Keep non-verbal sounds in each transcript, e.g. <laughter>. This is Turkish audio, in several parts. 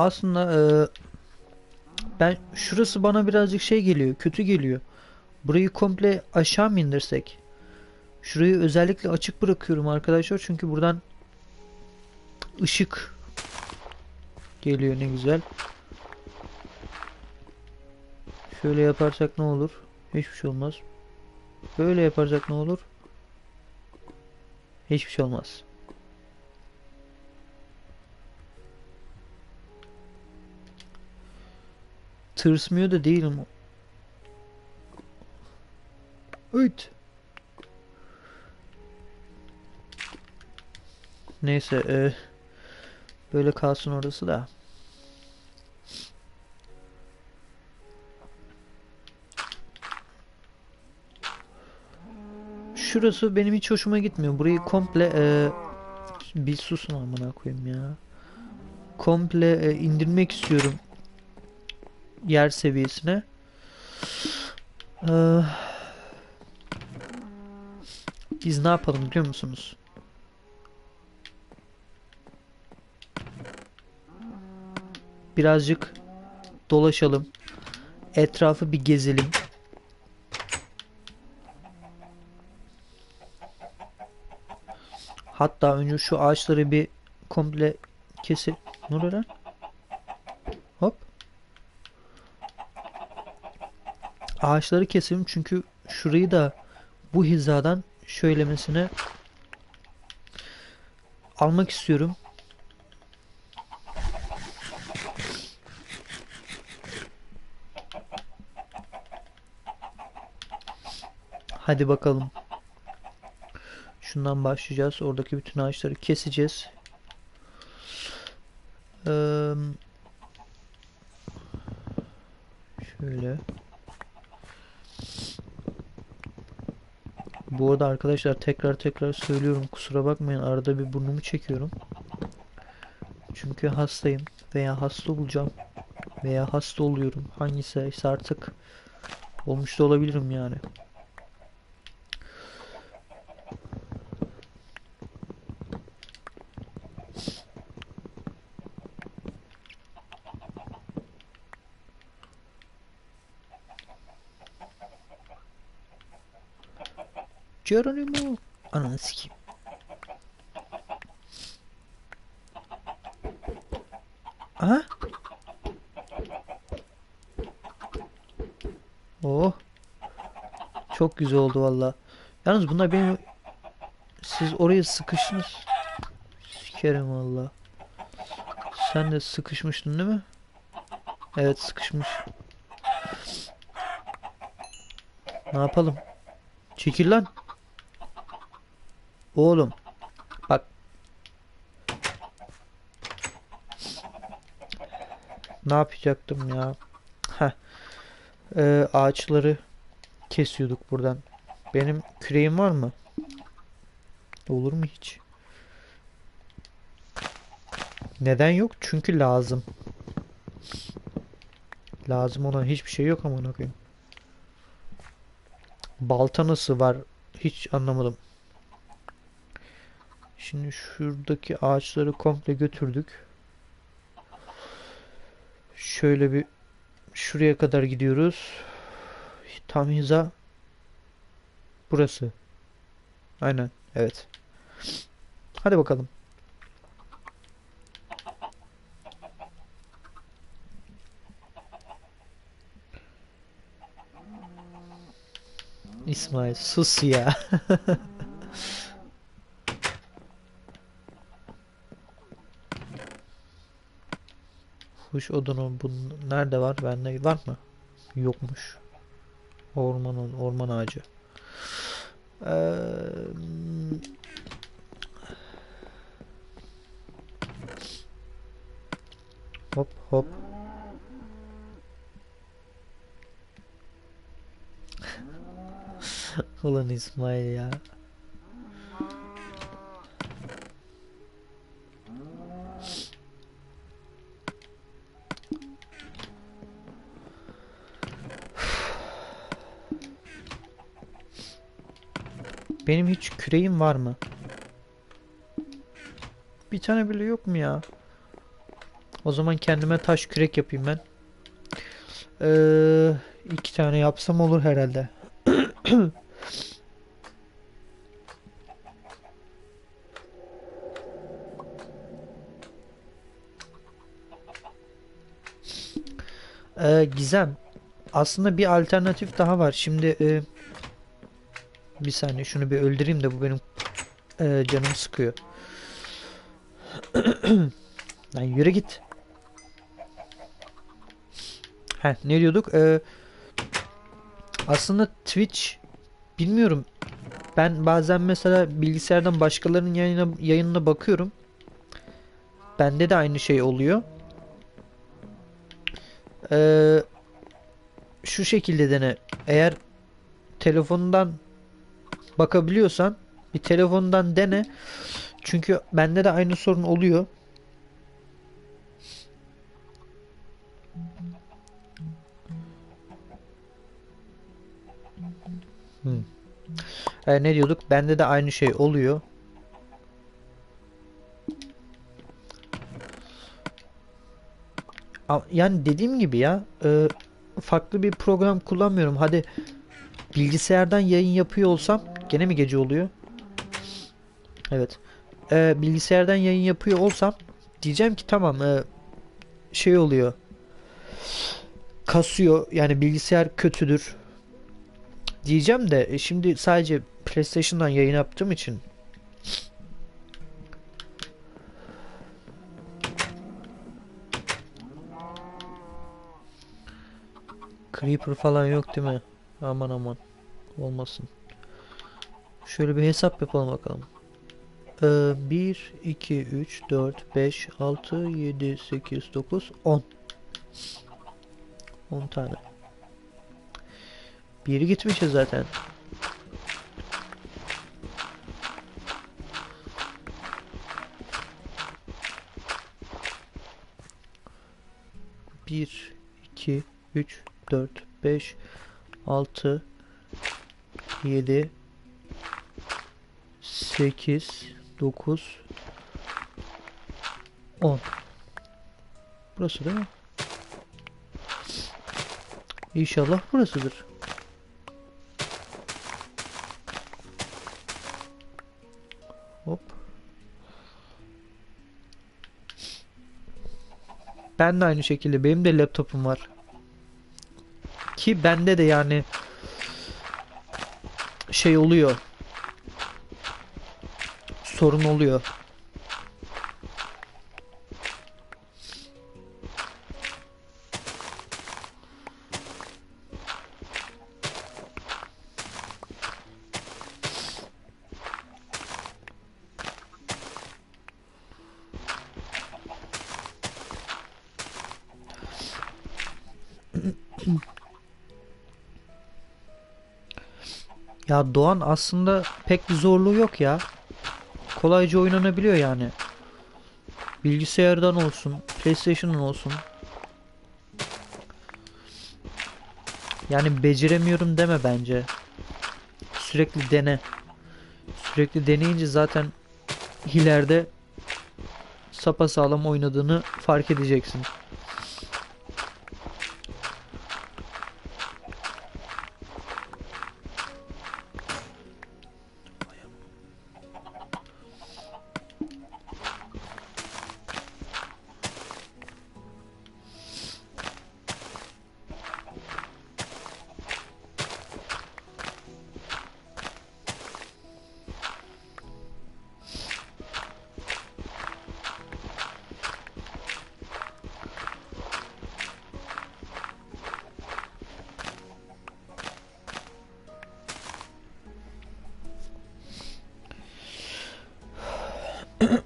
aslında e, ben şurası bana birazcık şey geliyor, kötü geliyor. Burayı komple aşağı mı indirsek? Şurayı özellikle açık bırakıyorum arkadaşlar çünkü buradan ışık geliyor ne güzel. Şöyle yaparsak ne olur? Hiçbir şey olmaz. Böyle yaparsak ne olur? Hiçbir şey olmaz. Tırsmıyor da değilim. Öt. Neyse, e, böyle kalsın orası da. Şurası benim hiç hoşuma gitmiyor. Burayı komple e, bir susun amına koyayım ya. Komple e, indirmek istiyorum yer seviyesine. Ee, biz ne yapalım biliyor musunuz? Birazcık dolaşalım. Etrafı bir gezelim. Hatta önce şu ağaçları bir komple keselim. Ne oluyor? Hop. Ağaçları keselim çünkü şurayı da bu hizadan şöylemesine almak istiyorum. Hadi bakalım. Şundan başlayacağız. Oradaki bütün ağaçları keseceğiz. Eee şöyle. Bu arada arkadaşlar tekrar tekrar söylüyorum. Kusura bakmayın. Arada bir burnumu çekiyorum. Çünkü hastayım veya hasta olacağım veya hasta oluyorum. Hangisi artık olmuş da olabilirim yani. Geronimo. Ananı sikeyim. Aha. Oh. Çok güzel oldu valla. Yalnız bunlar benim... Siz oraya sıkıştınız. Sikerim valla. Sen de sıkışmıştın değil mi? Evet sıkışmış. Ne yapalım? Çekil lan. Oğlum. Bak. Ne yapacaktım ya? Heh. Ee, ağaçları kesiyorduk buradan. Benim küreğim var mı? Olur mu hiç? Neden yok? Çünkü lazım. Lazım olan hiçbir şey yok ama koyayım. Balta nasıl var? Hiç anlamadım. Şimdi şuradaki ağaçları komple götürdük. Şöyle bir şuraya kadar gidiyoruz. Tam hiza burası. Aynen. Evet. Hadi bakalım. İsmail sus ya. <laughs> Kuş odunu bu nerede var? Bende var mı? Yokmuş. Ormanın orman ağacı. Eee, hop hop. <laughs> Ulan İsmail ya. Benim hiç küreğim var mı? Bir tane bile yok mu ya? O zaman kendime taş kürek yapayım ben. Ee, iki tane yapsam olur herhalde. <clears throat> Ee, Gizem. Aslında bir alternatif daha var. Şimdi e, bir saniye şunu bir öldüreyim de bu benim e, canımı sıkıyor. <clears throat> Lan yürü git. Heh, ne diyorduk? Ee, aslında Twitch bilmiyorum. Ben bazen mesela bilgisayardan başkalarının yayına, yayınına bakıyorum. Bende de aynı şey oluyor. Ee, şu şekilde dene. Eğer telefonundan bakabiliyorsan bir telefondan dene. Çünkü bende de aynı sorun oluyor. Hmm. Ee, ne diyorduk? Bende de aynı şey oluyor. Yani dediğim gibi ya e, farklı bir program kullanmıyorum. Hadi bilgisayardan yayın yapıyor olsam gene mi gece oluyor? Evet. E, bilgisayardan yayın yapıyor olsam diyeceğim ki tamam e, şey oluyor. Kasıyor yani bilgisayar kötüdür diyeceğim de e, şimdi sadece PlayStation'dan yayın yaptığım için Creeper falan yok değil mi? Aman aman. Olmasın. Şöyle bir hesap yapalım bakalım. Ee, 1, 2, 3, 4, 5, 6, 7, 8, 9, 10. 10 tane. Biri gitmişiz zaten. Bir, iki, üç, dört, beş, altı, yedi, sekiz, dokuz, on. Burası değil mi? İnşallah burasıdır. Hop. Ben de aynı şekilde benim de laptopum var. Ki bende de yani şey oluyor. Sorun oluyor. Ya Doğan aslında pek bir zorluğu yok ya. Kolayca oynanabiliyor yani. Bilgisayardan olsun, PlayStation'dan olsun. Yani beceremiyorum deme bence. Sürekli dene. Sürekli deneyince zaten ileride sapasağlam oynadığını fark edeceksin.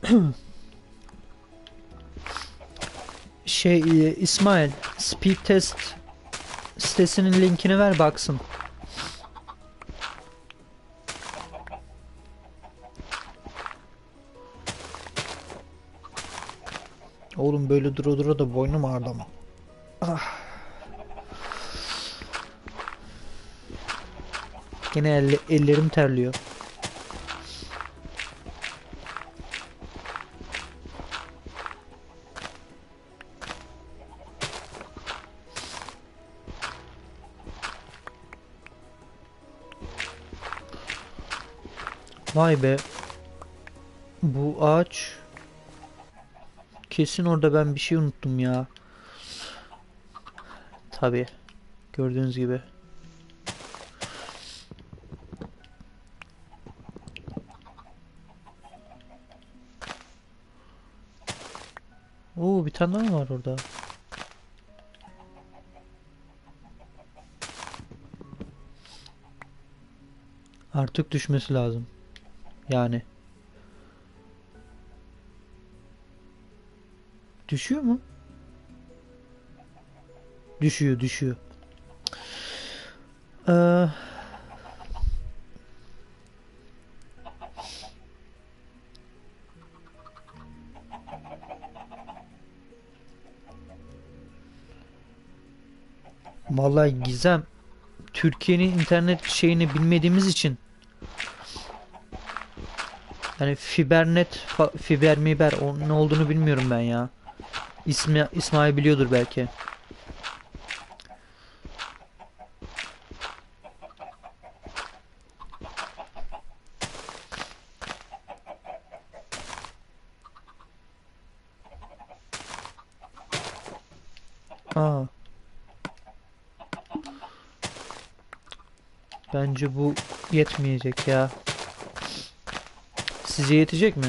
<clears throat> Şey e, İsmail speed test sitesinin linkini ver baksın. Oğlum böyle dura dura da boynum ağrıdı ama. Ah. Gene elle- ellerim terliyor. Vay be. Bu ağaç kesin orada ben bir şey unuttum ya. Tabii. Gördüğünüz gibi. Oo bir tane daha mı var orada? Artık düşmesi lazım. Yani. Düşüyor mu? Düşüyor, düşüyor. Ee, vallahi Gizem Türkiye'nin internet şeyini bilmediğimiz için yani fibernet fiber miber o ne olduğunu bilmiyorum ben ya. İsmi İsmail biliyordur belki. Aa. Bence bu yetmeyecek ya. Sizce yetecek mi?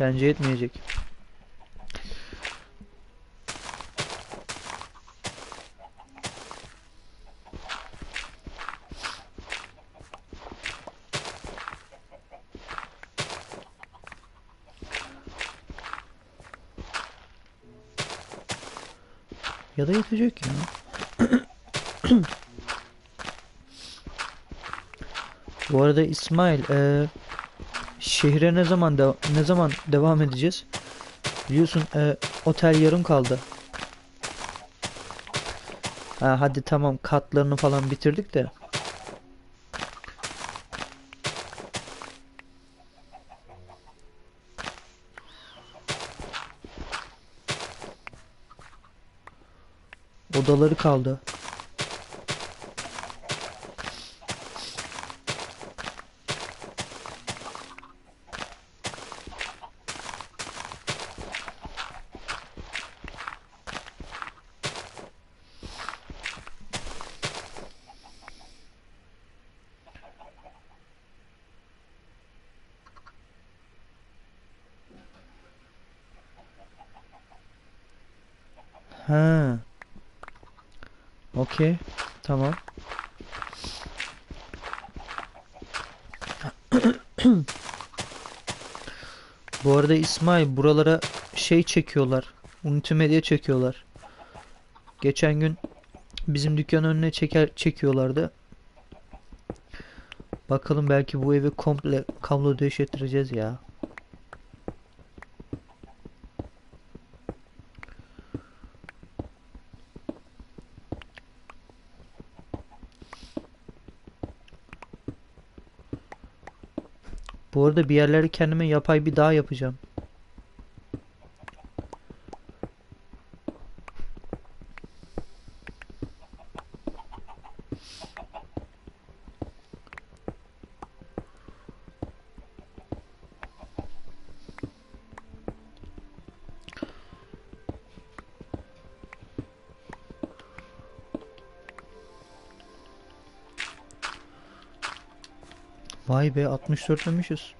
Bence yetmeyecek. Ya da yetecek ya. <clears throat> Bu arada İsmail, eee, şehre ne zaman de ne zaman devam edeceğiz? Biliyorsun eee, otel yarım kaldı. Ha, hadi tamam katlarını falan bitirdik de. Odaları kaldı. Ha. Okey. Tamam. Bu arada İsmail buralara şey çekiyorlar. Multimedya çekiyorlar. Geçen gün bizim dükkanın önüne çeker çekiyorlardı. Bakalım belki bu evi komple kablo döşettireceğiz ya. Bu arada bir yerlere kendime yapay bir dağ yapacağım. Vay be 64 demişiz.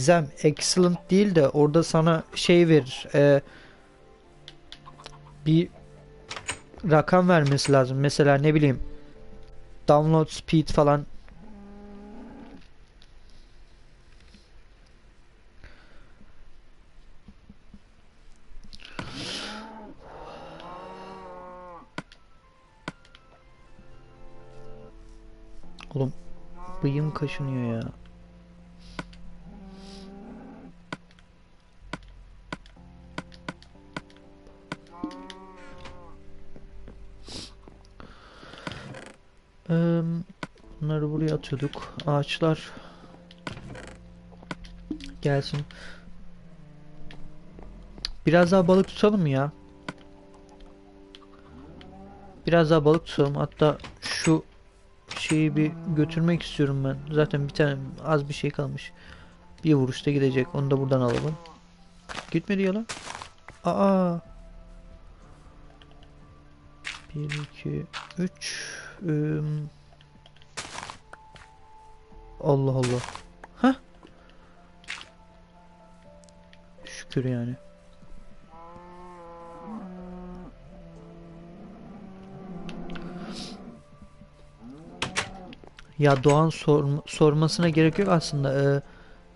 Gizem excellent değil de orada sana şey verir. E, bir rakam vermesi lazım. Mesela ne bileyim download speed falan Oğlum bıyım kaşınıyor ya. Bunları buraya atıyorduk. Ağaçlar gelsin. Biraz daha balık tutalım ya? Biraz daha balık tutalım. Hatta şu şeyi bir götürmek istiyorum ben. Zaten bir tane az bir şey kalmış. Bir vuruşta gidecek. Onu da buradan alalım. Gitmedi ya lan. Aa. 1 2 3 Allah Allah. Ha? Şükür yani. Ya Doğan sorm- sormasına gerek yok aslında. Ee,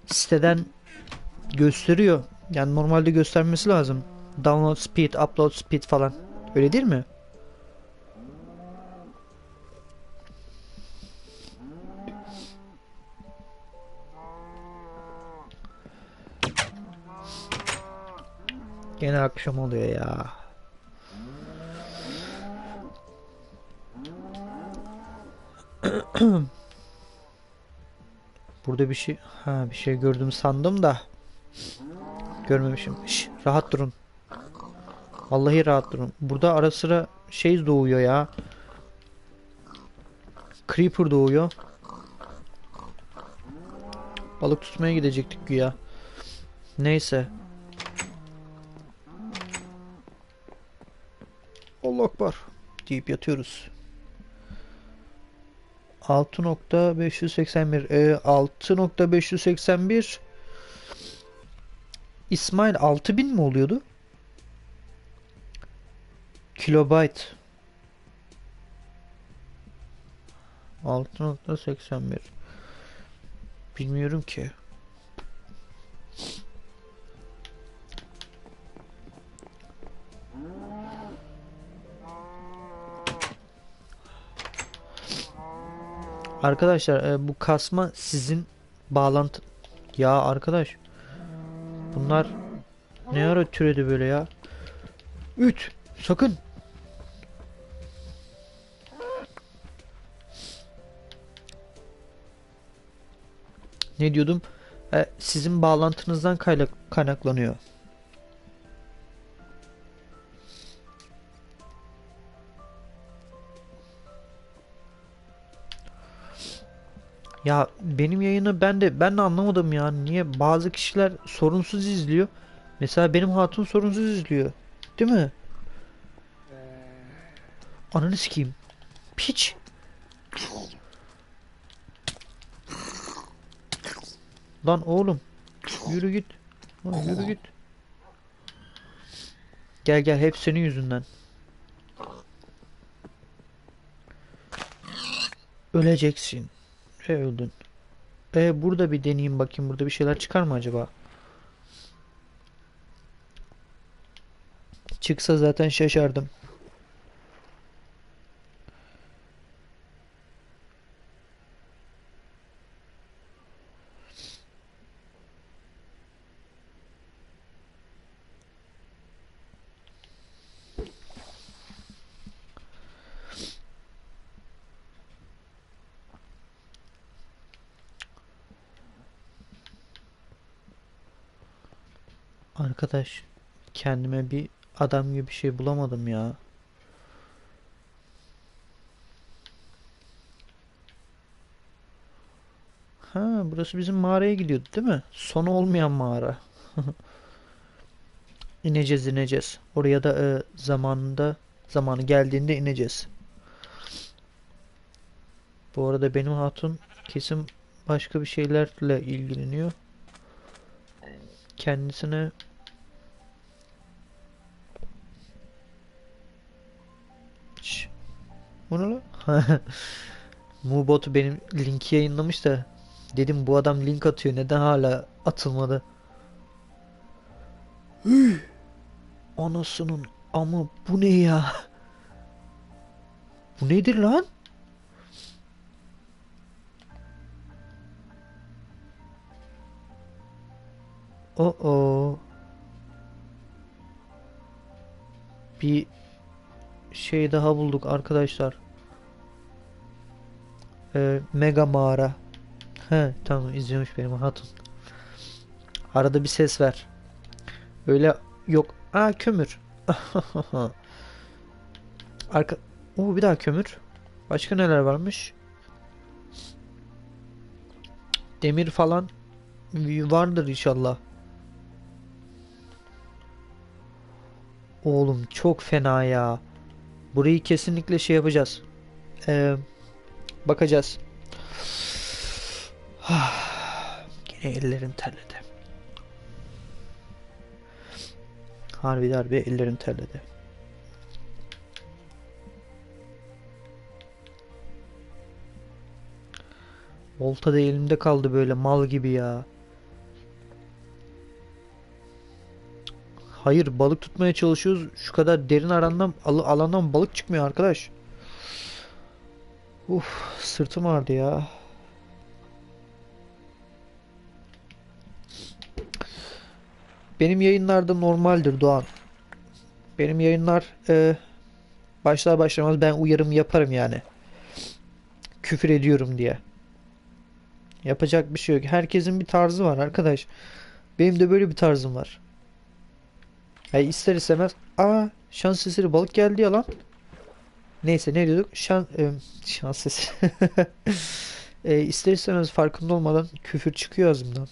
siteden gösteriyor. Yani normalde göstermesi lazım. Download speed, upload speed falan. Öyle değil mi? Gene akşam oluyor ya. <clears throat> Burada bir şey ha bir şey gördüm sandım da görmemişim. Şş, rahat durun. Vallahi rahat durun. Burada ara sıra şey doğuyor ya. Creeper doğuyor. Balık tutmaya gidecektik güya. Neyse. Allah akbar deyip yatıyoruz. 6.581 e, 6.581 İsmail 6000 mi oluyordu? Kilobayt 6.81 Bilmiyorum ki. Arkadaşlar e, bu kasma sizin bağlantı ya arkadaş bunlar ne ara türedi böyle ya? 3 sakın. Ne diyordum? E, sizin bağlantınızdan kaynak kaynaklanıyor Ya benim yayını ben de ben de anlamadım ya. Niye bazı kişiler sorunsuz izliyor. Mesela benim hatun sorunsuz izliyor. Değil mi? Ananı sikeyim. Piç. Lan oğlum. Yürü git. Lan yürü git. Gel gel hep senin yüzünden. Öleceksin. Ve öldün. E burada bir deneyeyim bakayım. Burada bir şeyler çıkar mı acaba? Çıksa zaten şaşardım. Arkadaş kendime bir adam gibi bir şey bulamadım ya. Ha burası bizim mağaraya gidiyordu değil mi? Sonu olmayan mağara. <laughs> İneceğiz ineceğiz. Oraya da e, zamanında zamanı geldiğinde ineceğiz. Bu arada benim hatun kesin başka bir şeylerle ilgileniyor. Kendisine Şş. Bu ne lan? <laughs> Mubot benim linki yayınlamış da dedim bu adam link atıyor neden hala atılmadı? <gasps> Anasının ama bu ne ya? Bu nedir lan? O o. Bir şey daha bulduk arkadaşlar. Ee, mega mağara. He tamam izliyormuş benim hatun. Arada bir ses ver. Öyle yok. Aa kömür. <laughs> Arka... Oo bir daha kömür. Başka neler varmış? Demir falan vardır inşallah. Oğlum çok fena ya. Burayı kesinlikle şey yapacağız. Ee, bakacağız. Yine ellerim terledi. Harbi harbi ellerim terledi. Olta da elimde kaldı böyle mal gibi ya. Hayır balık tutmaya çalışıyoruz. Şu kadar derin alandan, al- alandan balık çıkmıyor arkadaş. Uf sırtım ağrıdı ya. Benim yayınlarda normaldir Doğan. Benim yayınlar e, başlar başlamaz ben uyarım yaparım yani. Küfür ediyorum diye. Yapacak bir şey yok. Herkesin bir tarzı var arkadaş. Benim de böyle bir tarzım var. Yani ister istemez aa şans eseri balık geldi ya lan. Neyse ne diyorduk? Şan, e, şans eseri. <laughs> e, ister istemez farkında olmadan küfür çıkıyor ağzımdan.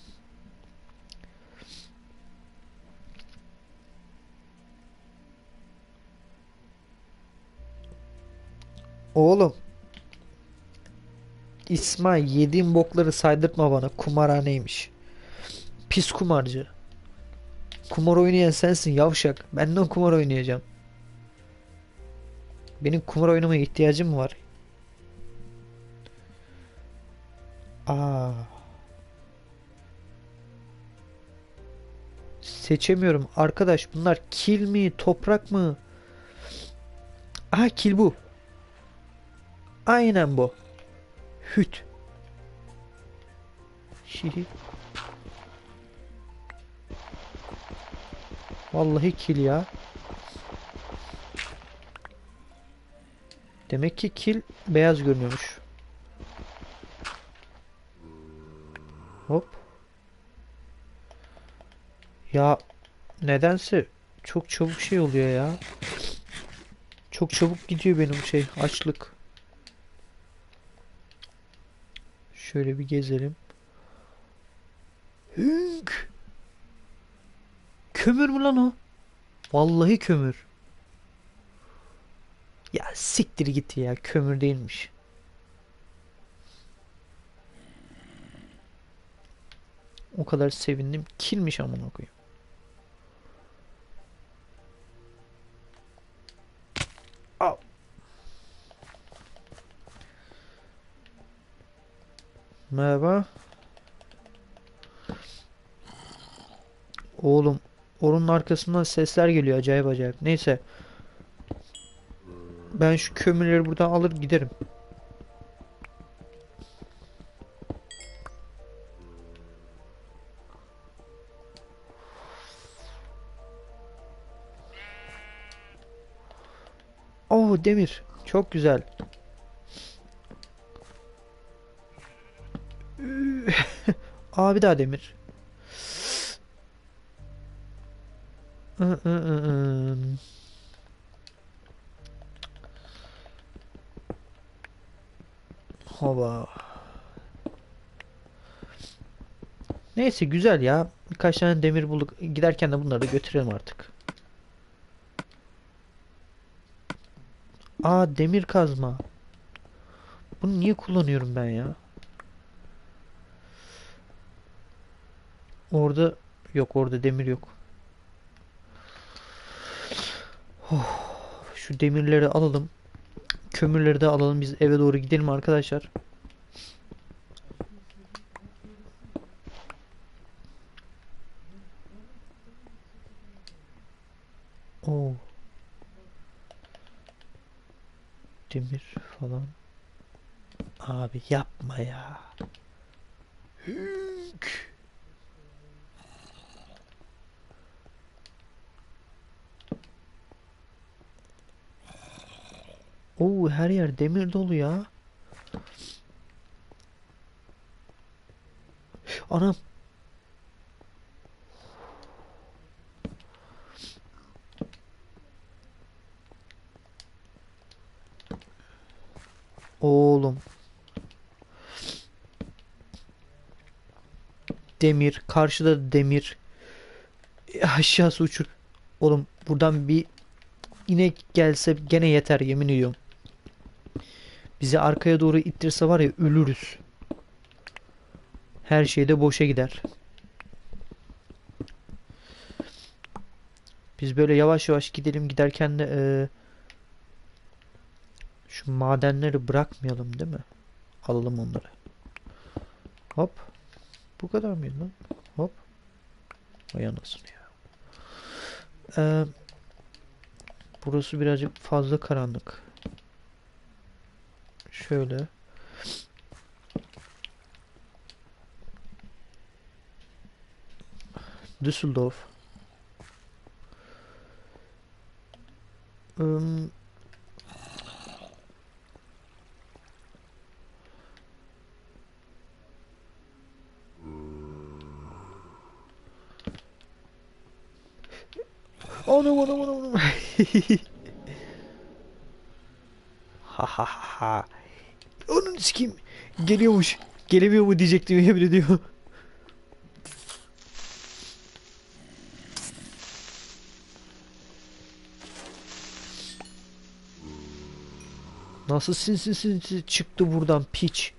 Oğlum İsmail yediğin bokları saydırtma bana. Kumarhaneymiş. Pis kumarcı. Kumar oynayan sensin yavşak. Benden kumar oynayacağım. Benim kumar oynamaya ihtiyacım mı var? Aa. Seçemiyorum arkadaş. Bunlar kil mi, toprak mı? Aha kil bu. Aynen bu. Hüt. Şihi. Vallahi kil ya. Demek ki kil beyaz görünüyormuş. Hop. Ya nedense çok çabuk şey oluyor ya. Çok çabuk gidiyor benim şey açlık. Şöyle bir gezelim. Hünk. Kömür mü lan o? Vallahi kömür. Ya siktir git ya kömür değilmiş. O kadar sevindim. Kilmiş amına koyayım. Al. Merhaba. Oğlum onun arkasından sesler geliyor acayip acayip. Neyse. Ben şu kömürleri buradan alır giderim. Oh demir. Çok güzel. <laughs> Aa bir daha demir. Hava. Neyse güzel ya. Birkaç tane demir bulduk. Giderken de bunları da götürelim artık. Aa demir kazma. Bunu niye kullanıyorum ben ya? Orada yok orada demir yok. Oh, şu demirleri alalım. Kömürleri de alalım. Biz eve doğru gidelim arkadaşlar. Oo. Demir falan. Abi yapma ya. Hünk. <laughs> Oo her yer demir dolu ya. Anam. Oğlum. Demir. Karşıda da demir. Aşağısı uçur. Oğlum buradan bir inek gelse gene yeter yemin ediyorum. Bizi arkaya doğru ittirse var ya ölürüz. Her şey de boşa gider. Biz böyle yavaş yavaş gidelim giderken de eee, şu madenleri bırakmayalım değil mi? Alalım onları. Hop. Bu kadar mıydı lan? Hop. Vay anasını ya. Eee, burası birazcık fazla karanlık. Şöyle. Düsseldorf. Im, Anam anam anam anam. Ha ha ha ha. Onun sikeyim. Geliyormuş. Gelemiyor mu diyecektim yemin ediyorum. Nasıl sinsi sinsi çıktı buradan piç.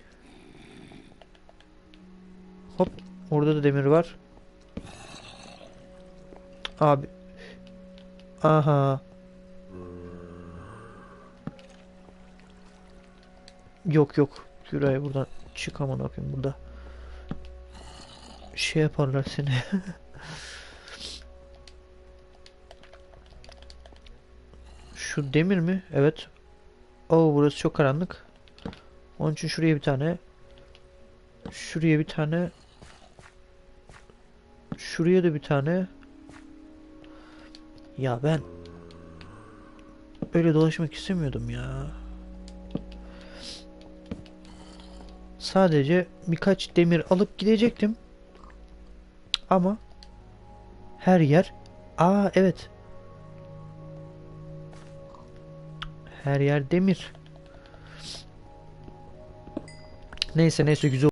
Hop. Orada da demir var. Abi. Aha. Yok yok. Güray buradan çık aman akıyım burada. Şey yaparlar seni. <laughs> Şu demir mi? Evet. Oo burası çok karanlık. Onun için şuraya bir tane. Şuraya bir tane. Şuraya da bir tane. Ya ben öyle dolaşmak istemiyordum ya. Sadece birkaç demir alıp gidecektim. Ama her yer Aa evet. Her yer demir. Neyse neyse güzel